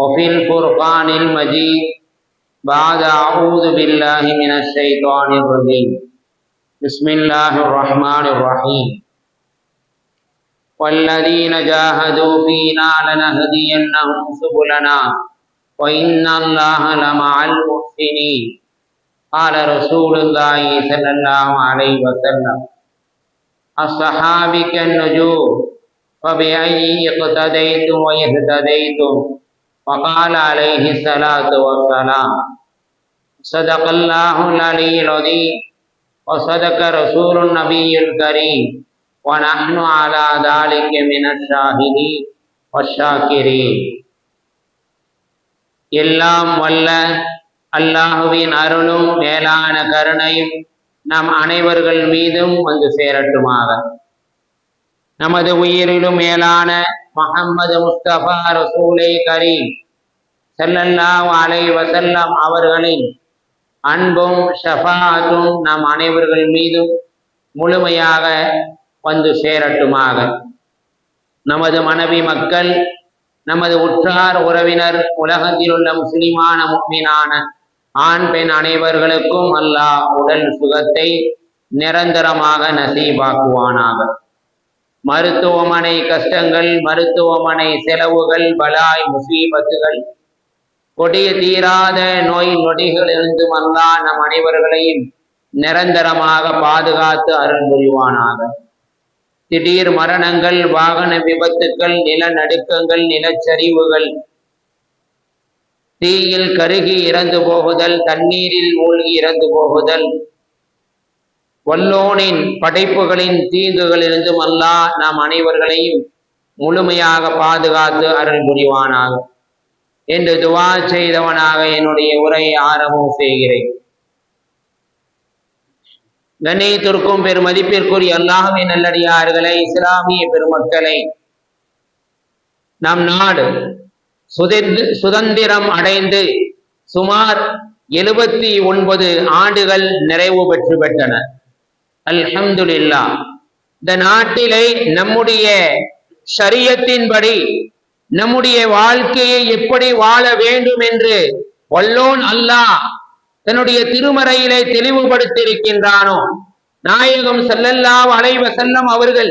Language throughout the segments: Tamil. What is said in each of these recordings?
وفي الفرقان المجيد. بعد أعوذ بالله من الشيطان الرجيم. بسم الله الرحمن الرحيم. والذين جاهدوا فينا لنهدينهم سبلنا وإن الله لمع المحسنين. قال رسول الله صلى الله عليه وسلم الصحابي كالنجوم فبأي اقتديتم واهتديتم وقال عليه الصلاة والسلام صدق الله العلي العظيم وصدق رسول النبي الكريم ونحن على ذلك من الشاهدين والشاكرين எல்லாம் வல்ல அல்லாஹுவின் அருளும் மேலான கருணையும் நம் அனைவர்கள் மீதும் வந்து சேரட்டுமாக நமது உயிரிலும் மேலான முகம்மது முஸ்தபா ரசூலை கரீம். செல்லல்லாம் அலை வஸல்லம் அவர்களின் அன்பும் ஷஃபாத்தும் நம் அனைவர்கள் மீதும் முழுமையாக வந்து சேரட்டுமாக. நமது மனைவி மக்கள் நமது உற்றார் உறவினர் உலகத்தில் உள்ள முஸ்லிமான முக்மீனான ஆண் பெண் அனைவர்களுக்கும் அல்லாஹ் உடல் சுகத்தை நிரந்தரமாக நசீபாக்குவானாக. மருத்துவமனை கஷ்டங்கள் மருத்துவமனை செலவுகள் பலாய் முசீபத்துகள். கொடிய தீராத நோய் நொடிகளிலிருந்தும் அல்லாஹ் நம் அனைவர்களையும் நிரந்தரமாக பாதுகாத்து அருள் புரிவானாக. திடீர் மரணங்கள் வாகன விபத்துக்கள் நிலநடுக்கங்கள் நிலச்சரிவுகள். தீயில் கருகி இறந்து போகுதல் தண்ணீரில் மூழ்கி இறந்து போகுதல். வல்லோனின் படைப்புகளின் தீங்குகளிலிருந்தும் அல்லாஹ் நாம் அனைவர்களையும் முழுமையாக பாதுகாத்து அருள் புரிவானாக. என்று துவா செய்தவனாக என்னுடைய உரையை ஆரம்பம் செய்கிறேன். கண்ணியத்திற்கும் பெரும் மதிப்பிற்குரிய அல்லாஹுவின் நல்லடியார்களை இஸ்லாமிய பெருமக்களை நம் நாடு சுதந்திர சுதந்திரம் அடைந்து சுமார் எழுபத்தி ஒன்பது ஆண்டுகள் நிறைவு பெற்று பெற்றன அல்ஹம்துல்லா இந்த நாட்டிலே நம்முடைய சரியத்தின்படி நம்முடைய வாழ்க்கையை எப்படி வாழ வேண்டும் என்று வல்லோன் அல்லாஹ் தன்னுடைய திருமறையிலே தெளிவுபடுத்தியிருக்கின்றானோ? நாயகம் செல்லல்லாஹ் அலைவ செல்லம் அவர்கள்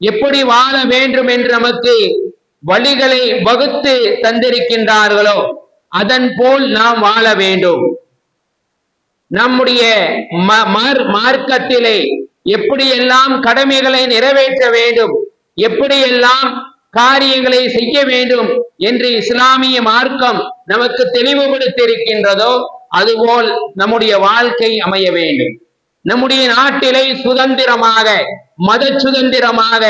எப்படி வாழ வேண்டும் என்று நமக்கு வழிகளை வகுத்து தந்திருக்கின்றார்களோ அதன் போல் நாம் வாழ வேண்டும். நம்முடைய மார்க்கத்திலே எப்படியெல்லாம் கடமைகளை நிறைவேற்ற வேண்டும் எப்படியெல்லாம் காரியங்களை செய்ய வேண்டும் என்று இஸ்லாமிய மார்க்கம் நமக்கு தெளிவுபடுத்தியிருக்கின்றதோ அதுபோல் நம்முடைய வாழ்க்கை அமைய வேண்டும். நம்முடைய நாட்டிலே சுதந்திரமாக மத சுதந்திரமாக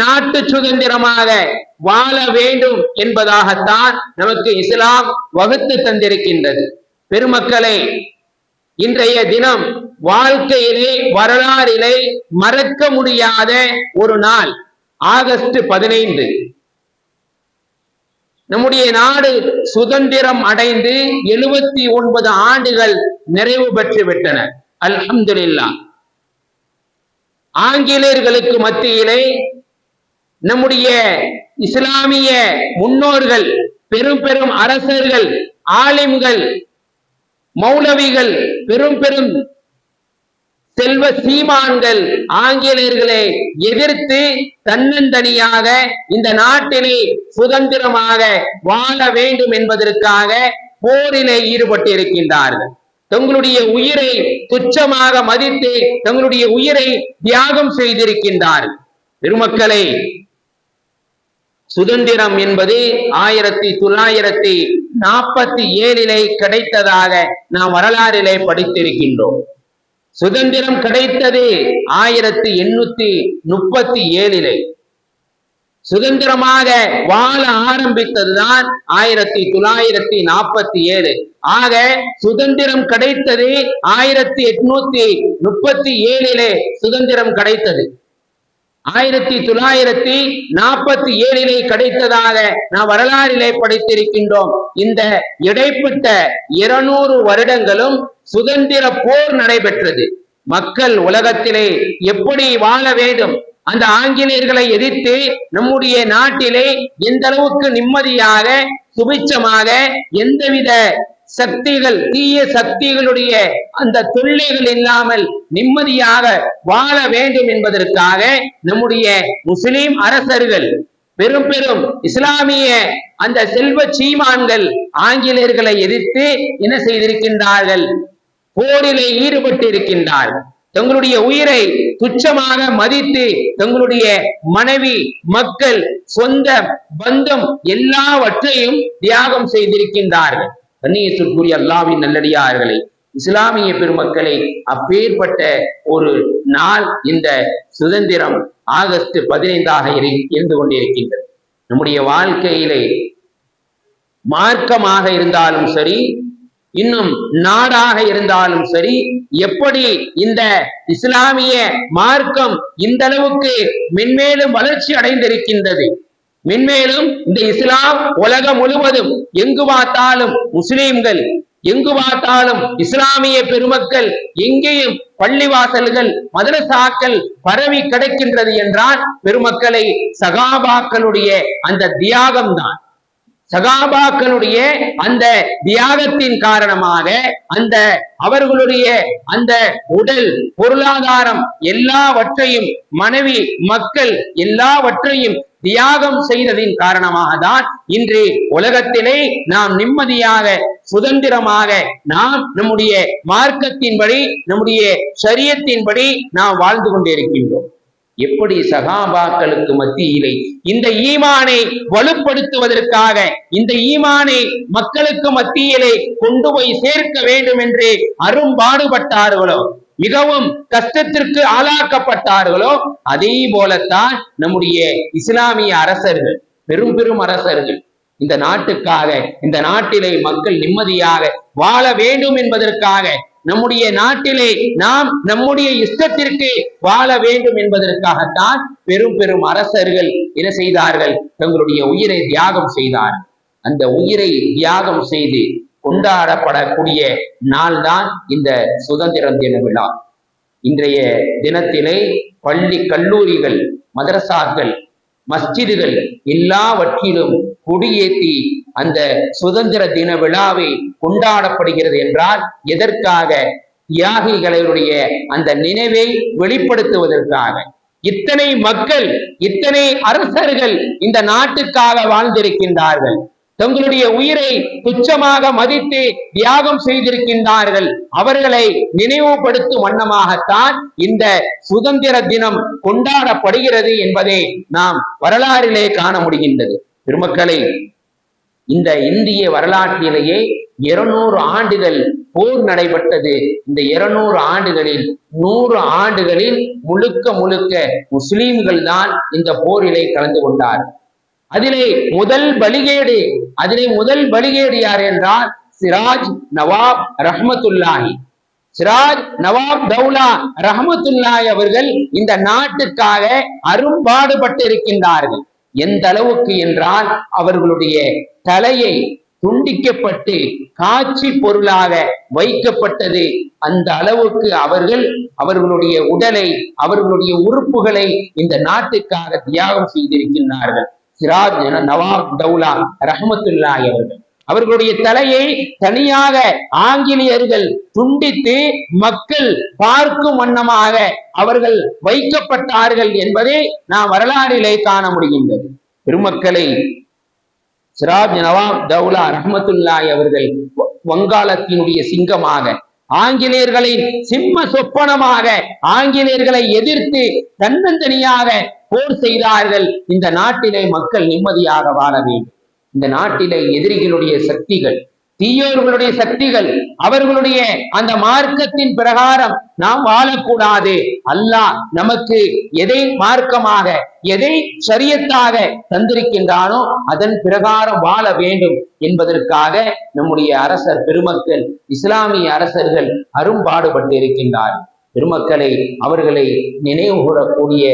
நாட்டு சுதந்திரமாக வாழ வேண்டும் என்பதாகத்தான் நமக்கு இஸ்லாம் வகுத்து தந்திருக்கின்றது. பெருமக்களை இன்றைய தினம் வாழ்க்கையிலே வரலாறிலே மறக்க முடியாத ஒரு நாள் ஆகஸ்ட் பதினைந்து. நம்முடைய நாடு சுதந்திரம் அடைந்து எழுபத்தி ஒன்பது ஆண்டுகள் நிறைவு பெற்று விட்டன. அல்ஹம்துல்லா ஆங்கிலேயர்களுக்கு மத்தியிலே நம்முடைய இஸ்லாமிய முன்னோர்கள் பெரும் பெரும் அரசர்கள் ஆலிம்கள் மௌலவிகள் பெரும் பெரும் செல்வ சீமான்கள் ஆங்கிலேயர்களை எதிர்த்து தன்னந்தனியாக இந்த நாட்டிலே சுதந்திரமாக வாழ வேண்டும் என்பதற்காக போரிலே ஈடுபட்டு இருக்கின்றார்கள் தங்களுடைய உயிரை துச்சமாக மதித்து தங்களுடைய உயிரை தியாகம் செய்திருக்கின்றார்கள். பெருமக்களை சுதந்திரம் என்பது ஆயிரத்தி தொள்ளாயிரத்தி நாற்பத்தி ஏழிலே கிடைத்ததாக நாம் வரலாறிலே படித்திருக்கின்றோம். சுதந்திரம் கிடைத்தது ஆயிரத்தி எண்ணூத்தி முப்பத்தி ஏழிலே. சுதந்திரமாக வாழ ஆரம்பித்ததுதான் ஆயிரத்தி தொள்ளாயிரத்தி நாற்பத்தி ஏழு. ஆக சுதந்திரம் கிடைத்தது ஆயிரத்தி எட்நூத்தி முப்பத்தி ஏழிலே சுதந்திரம் கிடைத்தது. ஆயிரத்தி தொள்ளாயிரத்தி நாற்பத்தி ஏழிலே கிடைத்ததாக நாம் வரலாறிலே படித்திருக்கின்றோம். இந்த இடைப்பட்ட இருநூறு வருடங்களும் சுதந்திர போர் நடைபெற்றது. மக்கள் உலகத்திலே எப்படி வாழ வேண்டும்? அந்த ஆங்கிலேயர்களை எதிர்த்து நம்முடைய நாட்டிலே எந்த அளவுக்கு நிம்மதியாக சுபிச்சமாக எந்தவித சக்திகள் தீய சக்திகளுடைய அந்த தொல்லைகள் இல்லாமல் நிம்மதியாக வாழ வேண்டும் என்பதற்காக நம்முடைய முஸ்லிம் அரசர்கள் பெரும் பெரும் இஸ்லாமிய அந்த செல்வ சீமான்கள் ஆங்கிலேயர்களை எதிர்த்து என்ன செய்திருக்கின்றார்கள்? போரிலே ஈடுபட்டு இருக்கின்றார்கள் தங்களுடைய உயிரை துச்சமாக மதித்து தங்களுடைய மனைவி மக்கள் சொந்த பந்தம் எல்லாவற்றையும் தியாகம் செய்திருக்கின்றார்கள். கண்ணியத்திற்குரிய அல்லாவின் நல்லடியார்களை இஸ்லாமிய பெருமக்களை அப்பேற்பட்ட ஒரு நாள் இந்த சுதந்திரம் ஆகஸ்ட் பதினைந்தாக இரு- இருந்து கொண்டிருக்கின்றது. நம்முடைய வாழ்க்கையிலே மார்க்கமாக இருந்தாலும் சரி இன்னும் நாடாக இருந்தாலும் சரி எப்படி இந்த இஸ்லாமிய மார்க்கம் இந்த அளவுக்கு மென்மேலும் வளர்ச்சி அடைந்திருக்கின்றது? மென்மேலும் இந்த இஸ்லாம் உலகம் முழுவதும் எங்கு பார்த்தாலும் முஸ்லீம்கள் எங்கு பார்த்தாலும் இஸ்லாமிய பெருமக்கள் எங்கேயும் பள்ளிவாசல்கள் மதரசாக்கள் பரவி கிடக்கின்றது என்றால் பெருமக்களை சகாபாக்களுடைய அந்த தியாகம் தான் சகாபாக்களுடைய அந்த தியாகத்தின் காரணமாக அந்த அவர்களுடைய அந்த உடல் பொருளாதாரம் எல்லாவற்றையும் மனைவி மக்கள் எல்லாவற்றையும் தியாகம் செய்ததின் காரணமாக தான் இன்று உலகத்திலே நாம் நிம்மதியாக சுதந்திரமாக நாம் நம்முடைய மார்க்கத்தின்படி நம்முடைய சரியத்தின்படி நாம் வாழ்ந்து கொண்டிருக்கின்றோம். எப்படி சகாபாக்களுக்கு மத்தியிலே இந்த ஈமானை வலுப்படுத்துவதற்காக இந்த ஈமானை மக்களுக்கு மத்தியிலே கொண்டு போய் சேர்க்க வேண்டும் என்று அரும்பாடுபட்டார்களோ மிகவும் கஷ்டத்திற்கு ஆளாக்கப்பட்டார்களோ அதே போலத்தான் நம்முடைய இஸ்லாமிய அரசர்கள் பெரும் பெரும் அரசர்கள் இந்த நாட்டுக்காக இந்த நாட்டிலே மக்கள் நிம்மதியாக வாழ வேண்டும் என்பதற்காக நம்முடைய நாட்டிலே நாம் நம்முடைய இஷ்டத்திற்கு வாழ வேண்டும் என்பதற்காகத்தான் பெரும் பெரும் அரசர்கள் என்ன செய்தார்கள்? தங்களுடைய உயிரை தியாகம் செய்தார். அந்த உயிரை தியாகம் செய்து கொண்டாடப்படக்கூடிய நாள்தான் இந்த சுதந்திர தின விழா. இன்றைய தினத்திலே பள்ளி கல்லூரிகள் மதரசாக்கள் மஸ்ஜிதுகள் எல்லாவற்றிலும் கொடியேற்றி அந்த சுதந்திர தின விழாவை கொண்டாடப்படுகிறது என்றால் எதற்காக? தியாகிகளுடைய அந்த நினைவை வெளிப்படுத்துவதற்காக. இத்தனை மக்கள் இத்தனை அரசர்கள் இந்த நாட்டுக்காக வாழ்ந்திருக்கின்றார்கள். தங்களுடைய உயிரை துச்சமாக மதித்து தியாகம் செய்திருக்கின்றார்கள். அவர்களை நினைவுபடுத்தும் வண்ணமாகத்தான் இந்த சுதந்திர தினம் கொண்டாடப்படுகிறது என்பதை நாம் வரலாறிலே காண முடிகின்றது. பெருமக்களை இந்த இந்திய வரலாற்றிலேயே இருநூறு ஆண்டுகள் போர் நடைபெற்றது. இந்த இருநூறு ஆண்டுகளில் நூறு ஆண்டுகளில் முழுக்க முழுக்க முஸ்லீம்கள் தான் இந்த போரிலே கலந்து கொண்டார். அதிலே முதல் பலிகேடு அதிலே முதல் பலிகேடு யார் என்றால் சிராஜ் நவாப் ரஹமத்துல்லாஹி. சிராஜ் நவாப் தௌலா ரஹமத்துல்லாய் அவர்கள் இந்த நாட்டுக்காக அரும்பாடுபட்டு இருக்கின்றார்கள் எந்த அளவுக்கு என்றால் அவர்களுடைய தலையை துண்டிக்கப்பட்டு காட்சி பொருளாக வைக்கப்பட்டது. அந்த அளவுக்கு அவர்கள் அவர்களுடைய உடலை அவர்களுடைய உறுப்புகளை இந்த நாட்டுக்காக தியாகம் செய்திருக்கின்றார்கள். சிராஜ் என நவாப் தௌலா ரஹமத்துல்லாய் அவர்கள். அவர்களுடைய தலையை தனியாக ஆங்கிலேயர்கள் துண்டித்து மக்கள் பார்க்கும் வண்ணமாக அவர்கள் வைக்கப்பட்டார்கள் என்பதை நாம் வரலாறிலே காண முடிகின்றது. பெருமக்களை சிராஜ் நவாப் தௌலா ரஹமத்துல்லாய் அவர்கள் வ- வங்காளத்தினுடைய சிங்கமாக ஆங்கிலேயர்களின் சிம்ம சொப்பனமாக ஆங்கிலேயர்களை எதிர்த்து தன்னந்தனியாக போர் செய்தார்கள். இந்த நாட்டிலே மக்கள் நிம்மதியாக வாழ வேண்டும். இந்த நாட்டிலே எதிரிகளுடைய சக்திகள் தீயோர்களுடைய சக்திகள் அவர்களுடைய அந்த மார்க்கத்தின் பிரகாரம் நாம் வாழக்கூடாது. அல்லாஹ் நமக்கு எதை மார்க்கமாக எதை சரியத்தாக தந்திருக்கின்றானோ அதன் பிரகாரம் வாழ வேண்டும் என்பதற்காக நம்முடைய அரசர் பெருமக்கள் இஸ்லாமிய அரசர்கள் அரும்பாடுபட்டு இருக்கின்றார் பெருமக்களை அவர்களை நினைவு கூறக்கூடிய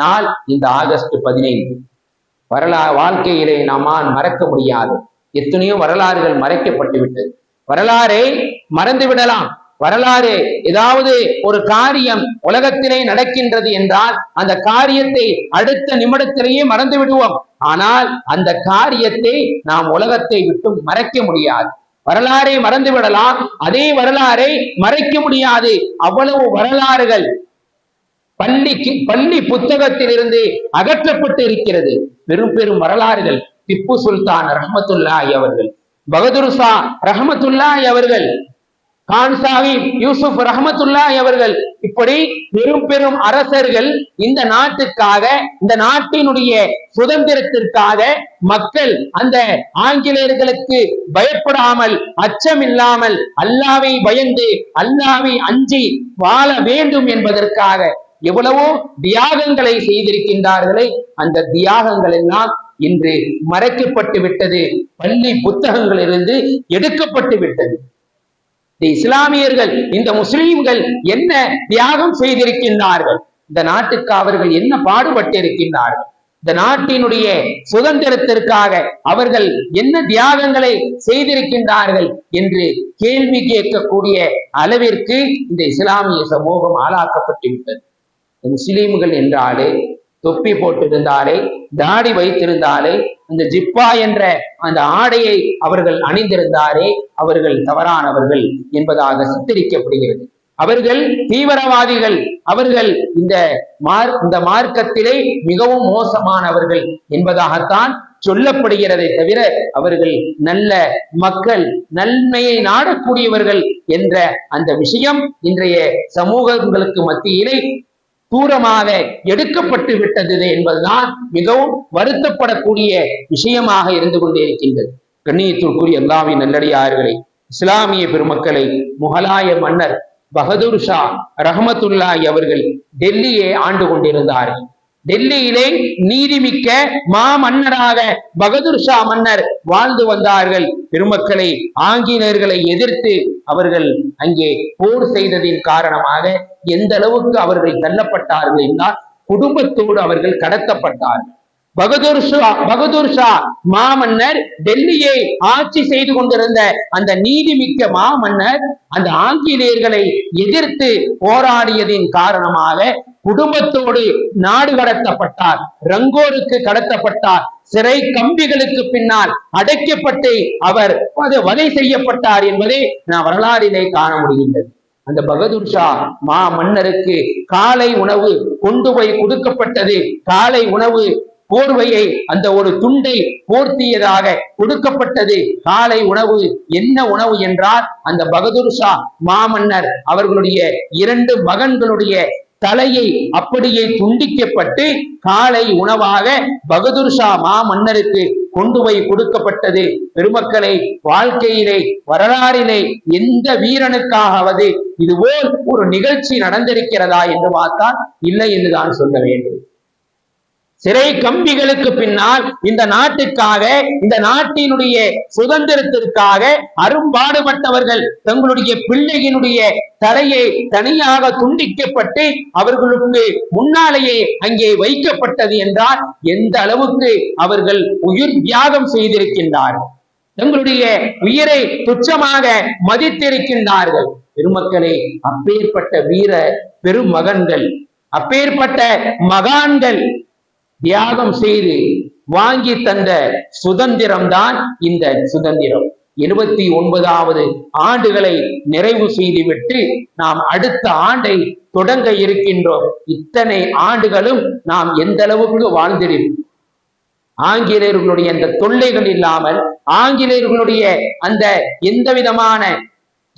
நாள் இந்த ஆகஸ்ட் பதினைந்து. வரலா வாழ்க்கையிலே நாம் மறக்க முடியாது. எத்தனையோ வரலாறுகள் மறைக்கப்பட்டு விட்டது வரலாறை மறந்து விடலாம் வரலாறு ஏதாவது ஒரு காரியம் உலகத்திலே நடக்கின்றது என்றால் அந்த காரியத்தை அடுத்த நிமிடத்திலேயே மறந்து விடுவோம் ஆனால் அந்த காரியத்தை நாம் உலகத்தை விட்டு மறைக்க முடியாது. வரலாறை மறந்து விடலாம் அதே வரலாறை மறைக்க முடியாது. அவ்வளவு வரலாறுகள் பள்ளிக்கு பள்ளி புத்தகத்திலிருந்து அகற்றப்பட்டு இருக்கிறது. பெரும் பெரும் வரலாறுகள். திப்பு சுல்தான் ரஹமத்துல்லாய் அவர்கள். பகதூர்ஷா ரஹமத்துல்லாய் அவர்கள். கான் சாஹிப் யூசுப் ரஹமத்துல்லாய் அவர்கள். இப்படி பெரும் பெரும் அரசர்கள் இந்த நாட்டுக்காக இந்த நாட்டினுடைய சுதந்திரத்திற்காக மக்கள் அந்த ஆங்கிலேயர்களுக்கு பயப்படாமல் அச்சமில்லாமல் அல்லாவை பயந்து அல்லாவை அஞ்சி வாழ வேண்டும் என்பதற்காக எவ்வளவோ தியாகங்களை செய்திருக்கின்றார்களே அந்த தியாகங்கள் எல்லாம் இன்று மறைக்கப்பட்டு விட்டது. பள்ளி புத்தகங்களிலிருந்து எடுக்கப்பட்டு விட்டது. இந்த இஸ்லாமியர்கள் இந்த முஸ்லீம்கள் என்ன தியாகம் செய்திருக்கின்றார்கள்? இந்த நாட்டுக்கு அவர்கள் என்ன பாடுபட்டிருக்கின்றார்கள்? இந்த நாட்டினுடைய சுதந்திரத்திற்காக அவர்கள் என்ன தியாகங்களை செய்திருக்கின்றார்கள் என்று கேள்வி கேட்கக்கூடிய அளவிற்கு இந்த இஸ்லாமிய சமூகம் ஆளாக்கப்பட்டு விட்டது. முஸ்லீம்கள் என்றாலே தொப்பி போட்டிருந்தாலே தாடி வைத்திருந்தாலே அந்த ஜிப்பா என்ற அந்த ஆடையை அவர்கள் அணிந்திருந்தாரே அவர்கள் தவறானவர்கள் என்பதாக சித்தரிக்கப்படுகிறது. அவர்கள் தீவிரவாதிகள் அவர்கள் இந்த மார் இந்த மார்க்கத்திலே மிகவும் மோசமானவர்கள் என்பதாகத்தான் சொல்லப்படுகிறதை தவிர அவர்கள் நல்ல மக்கள் நன்மையை நாடக்கூடியவர்கள் என்ற அந்த விஷயம் இன்றைய சமூகங்களுக்கு மத்தியிலே தூரமாக எடுக்கப்பட்டு விட்டது என்பதுதான் மிகவும் வருத்தப்படக்கூடிய விஷயமாக இருந்து கொண்டே இருக்கின்றது. கண்ணியத்திற்குரிய அல்லாவின் நல்லடியார்களை இஸ்லாமிய பெருமக்களை முகலாய மன்னர் பகதூர் ஷா ரஹமத்துல்லாய் அவர்கள் டெல்லியை ஆண்டு கொண்டிருந்தார்கள் டெல்லியிலே நீதிமிக்க மா மன்னராக பகதூர் ஷா மன்னர் வாழ்ந்து வந்தார்கள். பெருமக்களை ஆங்கிலேயர்களை எதிர்த்து அவர்கள் அங்கே போர் செய்ததின் காரணமாக எந்த அளவுக்கு அவர்கள் தள்ளப்பட்டார்கள் என்றால் குடும்பத்தோடு அவர்கள் கடத்தப்பட்டார்கள். பகதூர் ஷா பகதூர் ஷா மாமன்னர் டெல்லியை ஆட்சி செய்து கொண்டிருந்த அந்த நீதிமிக்க மாமன்னர் அந்த ஆங்கிலேயர்களை எதிர்த்து போராடியதின் காரணமாக குடும்பத்தோடு நாடு கடத்தப்பட்டார் ரங்கோருக்கு கடத்தப்பட்டார் சிறை கம்பிகளுக்கு பின்னால் அடைக்கப்பட்டு அவர் அது வதை செய்யப்பட்டார் என்பதை நான் வரலாறிலே காண முடிகின்றது. அந்த பகதூர் ஷா மா மன்னருக்கு காலை உணவு கொண்டு போய் கொடுக்கப்பட்டது. காலை உணவு போர்வையை அந்த ஒரு துண்டை போர்த்தியதாக கொடுக்கப்பட்டது. காலை உணவு என்ன உணவு என்றால் அந்த பகதூர் ஷா மாமன்னர் அவர்களுடைய இரண்டு மகன்களுடைய தலையை அப்படியே துண்டிக்கப்பட்டு காலை உணவாக பகதூர் ஷா மாமன்னருக்கு கொண்டு போய் கொடுக்கப்பட்டது. பெருமக்களை வாழ்க்கையிலே வரலாறிலே எந்த வீரனுக்காகவது இதுபோல் ஒரு நிகழ்ச்சி நடந்திருக்கிறதா என்று பார்த்தால் இல்லை என்றுதான் சொல்ல வேண்டும். சிறை கம்பிகளுக்கு பின்னால் இந்த நாட்டுக்காக இந்த நாட்டினுடைய சுதந்திரத்திற்காக அரும்பாடுபட்டவர்கள் தங்களுடைய பிள்ளையினுடைய தலையை தனியாக துண்டிக்கப்பட்டு அவர்களுக்கு முன்னாலேயே அங்கே வைக்கப்பட்டது என்றால் எந்த அளவுக்கு அவர்கள் உயிர் தியாகம் செய்திருக்கின்றார்கள். தங்களுடைய உயிரை துச்சமாக மதித்திருக்கின்றார்கள். பெருமக்களே அப்பேற்பட்ட வீர பெருமகன்கள் அப்பேற்பட்ட மகான்கள் தியாகம் செய்து வாங்கி தந்த சுதந்திரம்தான் இந்த சுதந்திரம். இருபத்தி ஒன்பதாவது ஆண்டுகளை நிறைவு செய்துவிட்டு நாம் அடுத்த ஆண்டை தொடங்க இருக்கின்றோம். இத்தனை ஆண்டுகளும் நாம் எந்த அளவுக்கு வாழ்ந்திருப்போம் ஆங்கிலேயர்களுடைய அந்த தொல்லைகள் இல்லாமல் ஆங்கிலேயர்களுடைய அந்த எந்த விதமான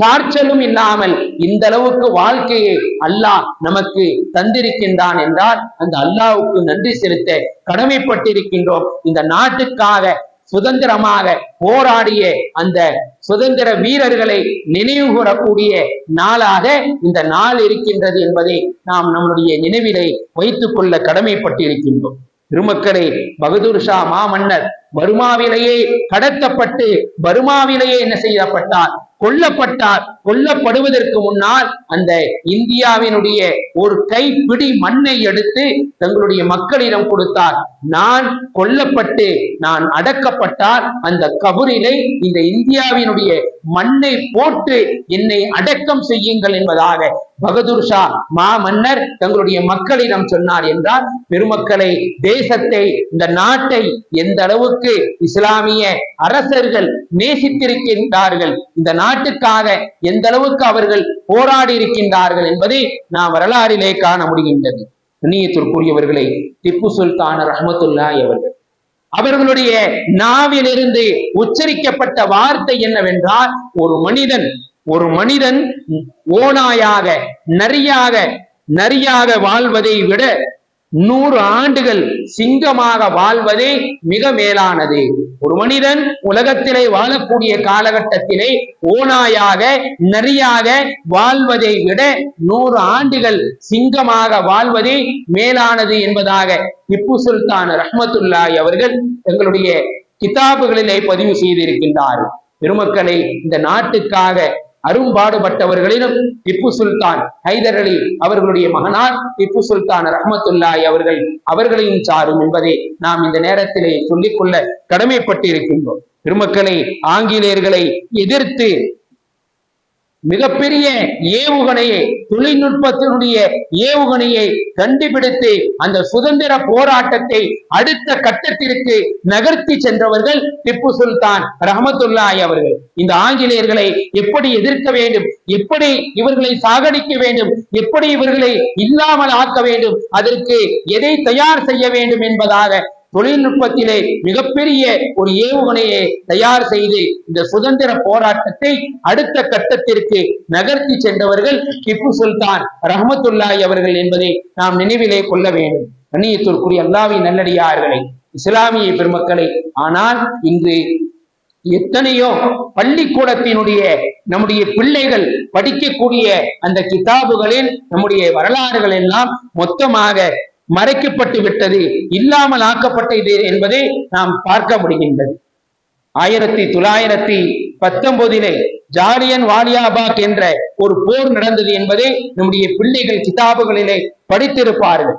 டார்ச்சலும் இல்லாமல் இந்த அளவுக்கு வாழ்க்கையை அல்லாஹ் நமக்கு தந்திருக்கின்றான் என்றால் அந்த அல்லாவுக்கு நன்றி செலுத்த கடமைப்பட்டிருக்கின்றோம். இந்த நாட்டுக்காக சுதந்திரமாக போராடிய அந்த சுதந்திர வீரர்களை நினைவு கூறக்கூடிய நாளாக இந்த நாள் இருக்கின்றது என்பதை நாம் நம்முடைய நினைவிலே வைத்துக் கொள்ள கடமைப்பட்டிருக்கின்றோம். திருமக்களை பகதூர் ஷா மாமன்னர் பருமாவிலேயே கடத்தப்பட்டு பருமாவிலேயே என்ன செய்யப்பட்டார்? கொல்லப்பட்டார். கொல்லப்படுவதற்கு முன்னால் அந்த இந்தியாவினுடைய ஒரு கைப்பிடி மண்ணை எடுத்து தங்களுடைய மக்களிடம் கொடுத்தார். நான் கொல்லப்பட்டு நான் அடக்கப்பட்டால் அந்த கபூரிலை இந்த இந்தியாவினுடைய மண்ணை போட்டு என்னை அடக்கம் செய்யுங்கள் என்பதாக பகதூர் ஷா மாமன்னர் தங்களுடைய மக்களிடம் சொன்னார் என்றால் பெருமக்களை தேசத்தை இந்த நாட்டை எந்த அளவுக்கு அளவுக்கு இஸ்லாமிய அரசர்கள் நேசித்திருக்கின்றார்கள். இந்த நாட்டுக்காக எந்த அளவுக்கு அவர்கள் போராடி இருக்கின்றார்கள் என்பதை நாம் வரலாறிலே காண முடிகின்றது. கண்ணியத்திற்குரியவர்களை திப்பு சுல்தான் ரஹமத்துல்லாஹி அவர்கள். அவர்களுடைய நாவிலிருந்து உச்சரிக்கப்பட்ட வார்த்தை என்னவென்றால் ஒரு மனிதன் ஒரு மனிதன் ஓனாயாக நரியாக நரியாக வாழ்வதை விட நூறு ஆண்டுகள் சிங்கமாக வாழ்வதே மிக மேலானது. ஒரு மனிதன் உலகத்திலே வாழக்கூடிய காலகட்டத்திலே ஓனாயாக நரியாக வாழ்வதை விட நூறு ஆண்டுகள் சிங்கமாக வாழ்வதே மேலானது என்பதாக திப்பு சுல்தான் ரஹமத்துல்லாய் அவர்கள் எங்களுடைய கிதாபுகளிலே பதிவு செய்திருக்கின்றார். பெருமக்களை இந்த நாட்டுக்காக அரும்பாடுபட்டவர்களிலும் திப்பு சுல்தான் ஹைதர் அலி அவர்களுடைய மகனார் திப்பு சுல்தான் ரஹமத்துல்லாய் அவர்கள் அவர்களையும் சாரும் என்பதை நாம் இந்த நேரத்திலே சொல்லிக்கொள்ள கடமைப்பட்டிருக்கின்றோம். பெருமக்களை ஆங்கிலேயர்களை எதிர்த்து மிகப்பெரிய ஏவுகணையை தொழில்நுட்பத்தினுடைய ஏவுகணையை கண்டுபிடித்து அந்த சுதந்திர போராட்டத்தை அடுத்த கட்டத்திற்கு நகர்த்தி சென்றவர்கள் திப்பு சுல்தான் ரஹமத்துல்லாய் அவர்கள். இந்த ஆங்கிலேயர்களை எப்படி எதிர்க்க வேண்டும்? எப்படி இவர்களை சாகடிக்க வேண்டும்? எப்படி இவர்களை இல்லாமல் ஆக்க வேண்டும்? அதற்கு எதை தயார் செய்ய வேண்டும் என்பதாக தொழில்நுட்பத்திலே மிகப்பெரிய ஒரு ஏவுகணையை தயார் செய்து இந்த சுதந்திர போராட்டத்தை அடுத்த கட்டத்திற்கு நகர்த்தி சென்றவர்கள் திப்பு சுல்தான் ரஹமத்துல்லாய் அவர்கள் என்பதை நாம் நினைவிலே கொள்ள வேண்டும். கண்ணியத்திற்குரிய அல்லாவின் நல்லடியார்களை இஸ்லாமிய பெருமக்களை ஆனால் இன்று எத்தனையோ பள்ளிக்கூடத்தினுடைய நம்முடைய பிள்ளைகள் படிக்கக்கூடிய அந்த கிதாபுகளில் நம்முடைய வரலாறுகள் எல்லாம் மொத்தமாக மறைக்கப்பட்டு விட்டது இல்லாமல் ஆக்கப்பட்டது என்பதை நாம் பார்க்க முடிகின்றது. ஆயிரத்தி தொள்ளாயிரத்தி பத்தொன்பதிலே ஜாலியன் வாலியாபாக் என்ற ஒரு போர் நடந்தது என்பதை நம்முடைய பிள்ளைகள் கிதாபுகளிலே படித்திருப்பார்கள்.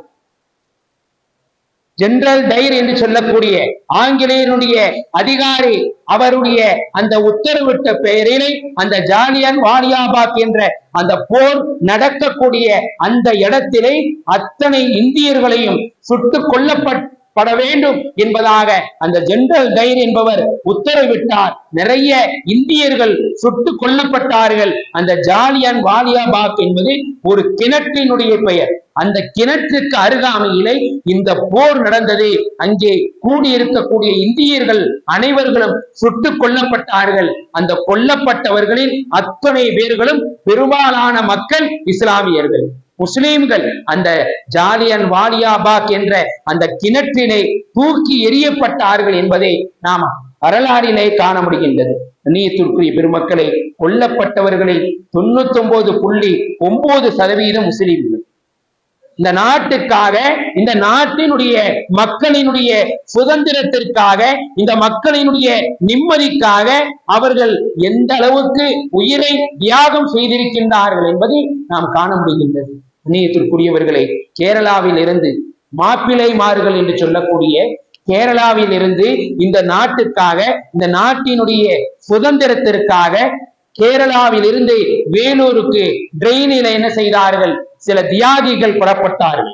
ஜெனரல் டைர் என்று சொல்லக்கூடிய ஆங்கிலேயனுடைய அதிகாரி அவருடைய அந்த உத்தரவிட்ட பெயரிலே அந்த ஜாலியன் வாலியாபாத் என்ற அந்த போர் நடக்கக்கூடிய அந்த இடத்திலே அத்தனை இந்தியர்களையும் சுட்டு கொல்லப்பட்ட பட வேண்டும் என்பதாக அந்த ஜெனரல் டைர் என்பவர் உத்தரவிட்டார். நிறைய இந்தியர்கள் சுட்டு கொல்லப்பட்டார்கள். அந்த ஜாலியன் வாலியாபாக் என்பது ஒரு கிணற்றினுடைய பெயர். அந்த கிணற்றுக்கு அருகாமையிலே இந்த போர் நடந்தது. அங்கே கூடியிருக்கக்கூடிய இந்தியர்கள் அனைவர்களும் சுட்டுக் கொல்லப்பட்டார்கள். அந்த கொல்லப்பட்டவர்களில் அத்தனை பேர்களும் பெரும்பாலான மக்கள் இஸ்லாமியர்கள். முஸ்லீம்கள் அந்த ஜாலியன் வாலியாபாக் என்ற அந்த கிணற்றினை தூக்கி எறியப்பட்டார்கள் என்பதை நாம் வரலாறினை காண முடிகின்றது. நீயத்திற்குரிய பெருமக்களை கொல்லப்பட்டவர்களில் தொண்ணூத்தி ஒன்பது புள்ளி ஒன்பது சதவீதம் முஸ்லீம்கள். இந்த நாட்டுக்காக இந்த நாட்டினுடைய மக்களினுடைய சுதந்திரத்திற்காக இந்த மக்களினுடைய நிம்மதிக்காக அவர்கள் எந்த அளவுக்கு உயிரை தியாகம் செய்திருக்கின்றார்கள் என்பதை நாம் காண முடிகின்றது. இணையத்திற்குரியவர்களை கேரளாவில் இருந்து மாப்பிள்ளை மாறுகள் என்று சொல்லக்கூடிய கேரளாவில் இருந்து இந்த நாட்டுக்காக இந்த நாட்டினுடைய சுதந்திரத்திற்காக கேரளாவில் இருந்து வேலூருக்கு ட்ரெயினில என்ன செய்தார்கள்? சில தியாகிகள் புறப்பட்டார்கள்.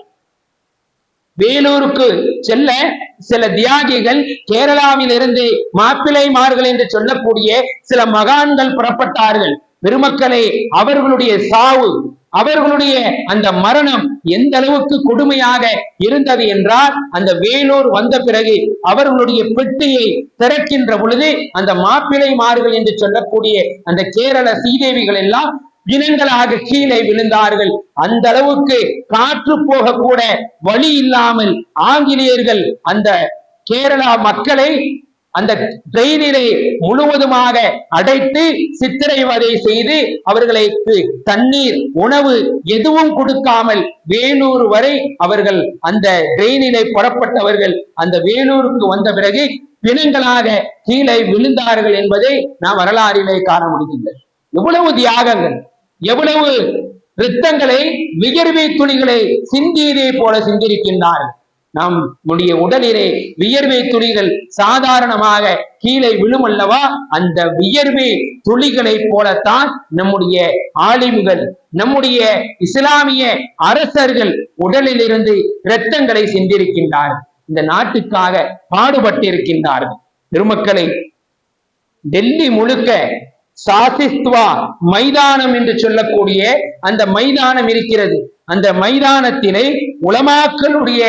வேலூருக்கு செல்ல சில தியாகிகள் கேரளாவில் இருந்து மாப்பிள்ளைமார்கள் என்று சொல்லக்கூடிய சில மகான்கள் புறப்பட்டார்கள். பெருமக்களே அவர்களுடைய சாவு அவர்களுடைய அந்த மரணம் எந்த அளவுக்கு கொடுமையாக இருந்தது என்றால் அந்த வேலூர் வந்த பிறகு அவர்களுடைய பெட்டியை திறக்கின்ற பொழுது அந்த மாப்பிள்ளை மாறுகள் என்று சொல்லக்கூடிய அந்த கேரள சீதேவிகள் எல்லாம் இனங்களாக கீழே விழுந்தார்கள். அந்த அளவுக்கு காற்று போக கூட வழி இல்லாமல் ஆங்கிலேயர்கள் அந்த கேரளா மக்களை அந்த ட்ரெயினினை முழுவதுமாக அடைத்து சித்திரைவதை செய்து அவர்களுக்கு தண்ணீர் உணவு எதுவும் கொடுக்காமல் வேலூர் வரை அவர்கள் அந்த ட்ரெயினினை புறப்பட்டவர்கள் அந்த வேலூருக்கு வந்த பிறகு பிணங்களாக கீழே விழுந்தார்கள் என்பதை நாம் வரலாறிலே காண முடிகின்றது. எவ்வளவு தியாகங்கள் எவ்வளவு இரத்தங்களை விகர்வை துணிகளை சிந்தியதை போல சிந்திருக்கின்றார்கள். நாம் நம்முடைய உடலிலே வியர்வை துளிகள் சாதாரணமாக கீழே விழும் அல்லவா அந்த வியர்வை துளிகளைப் போலத்தான் நம்முடைய ஆலிம்கள் நம்முடைய இஸ்லாமிய அரசர்கள் உடலிலிருந்து இரத்தங்களை சிந்திருக்கின்றார்கள் இந்த நாட்டுக்காக பாடுபட்டிருக்கின்றார்கள். பெருமக்களை டெல்லி முழுக்க சாசிஸ்துவா மைதானம் என்று சொல்லக்கூடிய அந்த மைதானம் இருக்கிறது. அந்த மைதானத்திலே உலமாக்களுடைய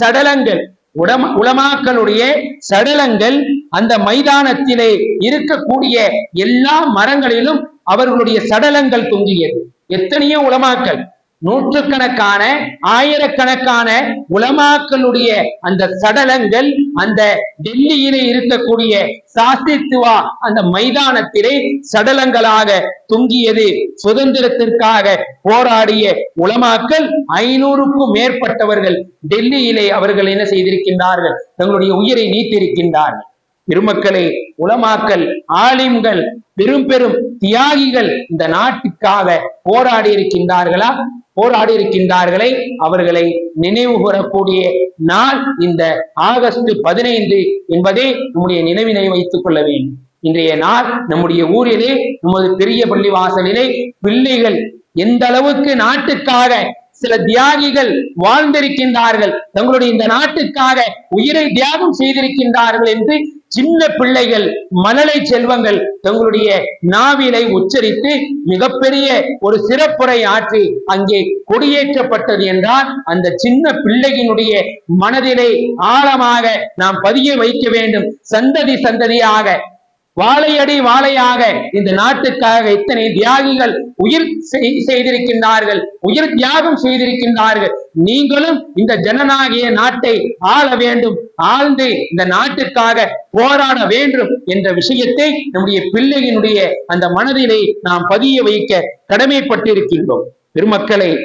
சடலங்கள் உடம உலமாக்களுடைய சடலங்கள் அந்த மைதானத்திலே இருக்கக்கூடிய எல்லா மரங்களிலும் அவர்களுடைய சடலங்கள் தொங்கியது. எத்தனையோ உலமாக்கள் நூற்றுக்கணக்கான ஆயிரக்கணக்கான உலமாக்களுடைய அந்த சடலங்கள் அந்த டெல்லியிலே இருக்கக்கூடிய சாஸ்தித்துவா அந்த மைதானத்திலே சடலங்களாக தொங்கியது. சுதந்திரத்திற்காக போராடிய உலமாக்கள் ஐநூறுக்கும் மேற்பட்டவர்கள் டெல்லியிலே அவர்கள் என்ன செய்திருக்கின்றார்கள்? தங்களுடைய உயிரை நீத்திருக்கின்றார்கள். பெருமக்களே உலமாக்கல் ஆலிம்கள் பெரும் பெரும் தியாகிகள் இந்த நாட்டுக்காக போராடி இருக்கின்றார்களா போராடி இருக்கின்றார்களை அவர்களை நினைவு கூறக்கூடிய நாள் இந்த ஆகஸ்ட் பதினைந்து என்பதை நம்முடைய நினைவினை வைத்துக் கொள்ள வேண்டும். இன்றைய நாள் நம்முடைய ஊரிலே நமது பெரிய பள்ளி வாசலிலே பிள்ளைகள் எந்த அளவுக்கு நாட்டுக்காக சில தியாகிகள் வாழ்ந்திருக்கின்றார்கள் தங்களுடைய இந்த நாட்டுக்காக உயிரை தியாகம் செய்திருக்கின்றார்கள் என்று சின்ன பிள்ளைகள் மழலை செல்வங்கள் தங்களுடைய நாவிலை உச்சரித்து மிகப்பெரிய ஒரு சிறப்புரை ஆற்றி அங்கே கொடியேற்றப்பட்டது என்றால் அந்த சின்ன பிள்ளையினுடைய மனதிலே ஆழமாக நாம் பதிய வைக்க வேண்டும். சந்ததி சந்ததியாக வாழையடி வாழையாக இந்த நாட்டுக்காக இத்தனை தியாகிகள் உயிர் செய்- செய்திருக்கின்றார்கள். உயிர் தியாகம் செய்திருக்கின்றார்கள். நீங்களும் இந்த ஜனநாயக நாட்டை ஆள வேண்டும். ஆழ்ந்து இந்த நாட்டுக்காக போராட வேண்டும் என்ற விஷயத்தை நம்முடைய பிள்ளையினுடைய அந்த மனதிலே நாம் பதிய வைக்க கடமைப்பட்டிருக்கின்றோம். பெருமக்களை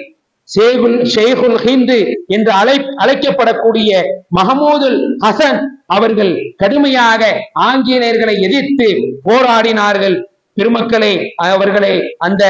ஷேகுல் ஹிந்து என்று அழை அழைக்கப்படக்கூடிய மஹமூதுல் ஹசன் அவர்கள் கடுமையாக ஆங்கிலேயர்களை எதிர்த்து போராடினார்கள். பெருமக்களை அவர்களை அந்த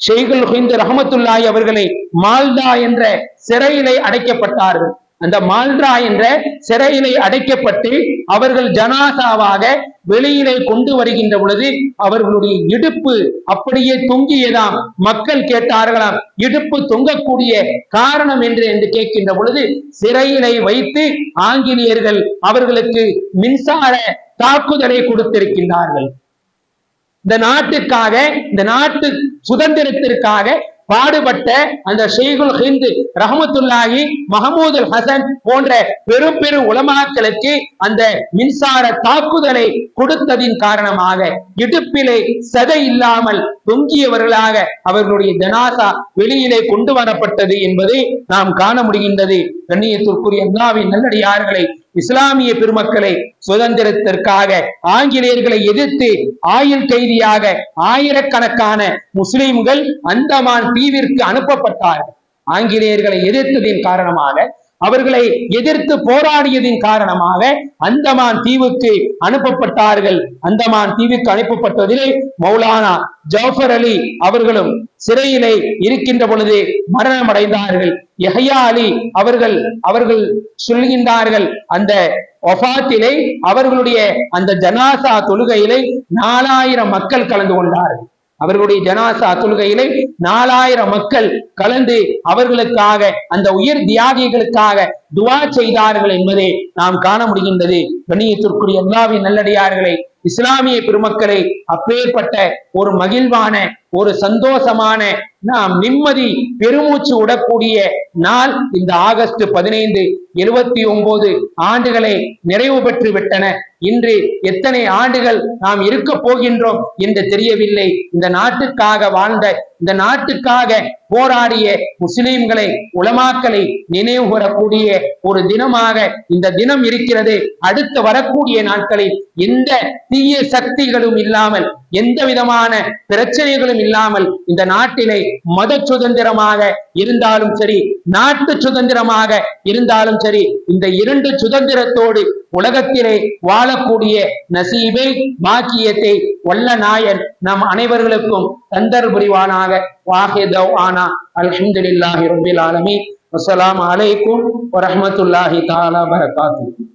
ஷெய்குல் ஹிந்து ரஹமத்துல்லாய் அவர்களை மால்தா என்ற சிறையிலே அடைக்கப்பட்டார்கள். அந்த மால்ரா என்ற சிறையிலே அடைக்கப்பட்டு அவர்கள் ஜனாசாவாக வெளியிலே கொண்டு வருகின்ற பொழுது அவர்களுடைய இடுப்பு அப்படியே தொங்கியதாம். மக்கள் கேட்டார்களாம் இடுப்பு தொங்கக்கூடிய காரணம் என்று என்று கேட்கின்ற பொழுது சிறையிலே வைத்து ஆங்கிலேயர்கள் அவர்களுக்கு மின்சார தாக்குதலை கொடுத்திருக்கின்றார்கள். இந்த நாட்டுக்காக இந்த நாட்டு சுதந்திரத்திற்காக பாடுபட்ட அந்த ஷெய்குல் ஹிந்து ரஹமத்துல்லாஹி மஹமூதுல் ஹசன் போன்ற பெரும் பெரும் உலமாக்களுக்கு அந்த மின்சார தாக்குதலை கொடுத்ததின் காரணமாக இடுப்பிலே சதை இல்லாமல் தொங்கியவர்களாக அவர்களுடைய ஜனாசா வெளியிலே கொண்டு வரப்பட்டது என்பதை நாம் காண முடிகின்றது. கண்ணியத்திற்குரிய அல்லாவின் நல்லடியார்களை இஸ்லாமிய பெருமக்களை சுதந்திரத்திற்காக ஆங்கிலேயர்களை எதிர்த்து ஆயுள் கைதியாக ஆயிரக்கணக்கான முஸ்லிம்கள் அந்தமான் தீவிற்கு அனுப்பப்பட்டார்கள். ஆங்கிலேயர்களை எதிர்த்ததின் காரணமாக அவர்களை எதிர்த்து போராடியதின் காரணமாக அந்தமான் தீவுக்கு அனுப்பப்பட்டார்கள். அந்தமான் தீவுக்கு அனுப்பப்பட்டதிலே மௌலானா ஜாஃபர் அலி அவர்களும் சிறையிலே இருக்கின்ற பொழுது மரணம் அடைந்தார்கள் யஹ்யா அலி அவர்கள் அவர்கள் சொல்கின்றார்கள் அந்த ஒஃபாத்திலே அவர்களுடைய அந்த ஜனாசா தொழுகையிலே நாலாயிரம் மக்கள் கலந்து கொண்டார்கள். அவர்களுடைய ஜனாசா தொழுகையிலே நாலாயிரம் மக்கள் கலந்து அவர்களுக்காக அந்த உயிர் தியாகிகளுக்காக துவா செய்தார்கள் என்பதை நாம் காண முடிகின்றது. கண்ணியத்திற்குரிய எல்லாவின் நல்லடியார்களை இஸ்லாமிய பெருமக்களை அப்பேற்பட்ட ஒரு மகிழ்வான ஒரு சந்தோஷமான நாம் நிம்மதி பெருமூச்சு விடக்கூடிய நாள் இந்த ஆகஸ்ட் பதினைந்து எழுபத்தி ஒன்பது ஆண்டுகளை நிறைவு பெற்று விட்டன. இன்று எத்தனை ஆண்டுகள் நாம் இருக்க போகின்றோம் என்று தெரியவில்லை. இந்த நாட்டுக்காக வாழ்ந்த இந்த நாட்டுக்காக போராடிய முஸ்லிம்களை உலமாக்களை நினைவுகூறக்கூடிய ஒரு தினமாக இந்த தினம் இருக்கிறது. அடுத்து வரக்கூடிய நாட்களில் எந்த தீய சக்திகளும் இல்லாமல் எந்த விதமான பிரச்சனைகளும் இல்லாமல் இந்த நாட்டிலே மத சுதந்திரமாக இருந்தாலும் சரி நாட்டு சுதந்திரமாக இருந்தாலும் சரி இந்த இரண்டு சுதந்திரத்தோடு உலகத்திலே வாழக்கூடிய நசீபை பாக்கியத்தை வல்ல நாயன் நம் அனைவர்களுக்கும் தந்தர் புரிவானாக வாஹிதவ் ஆனா. அல்ஹம்துலில்லாஹி ரப்பில் ஆலமி அஸ்லாம் அலைக்கும் வரமத்துல்லாஹி தாலா பரகாத்துஹு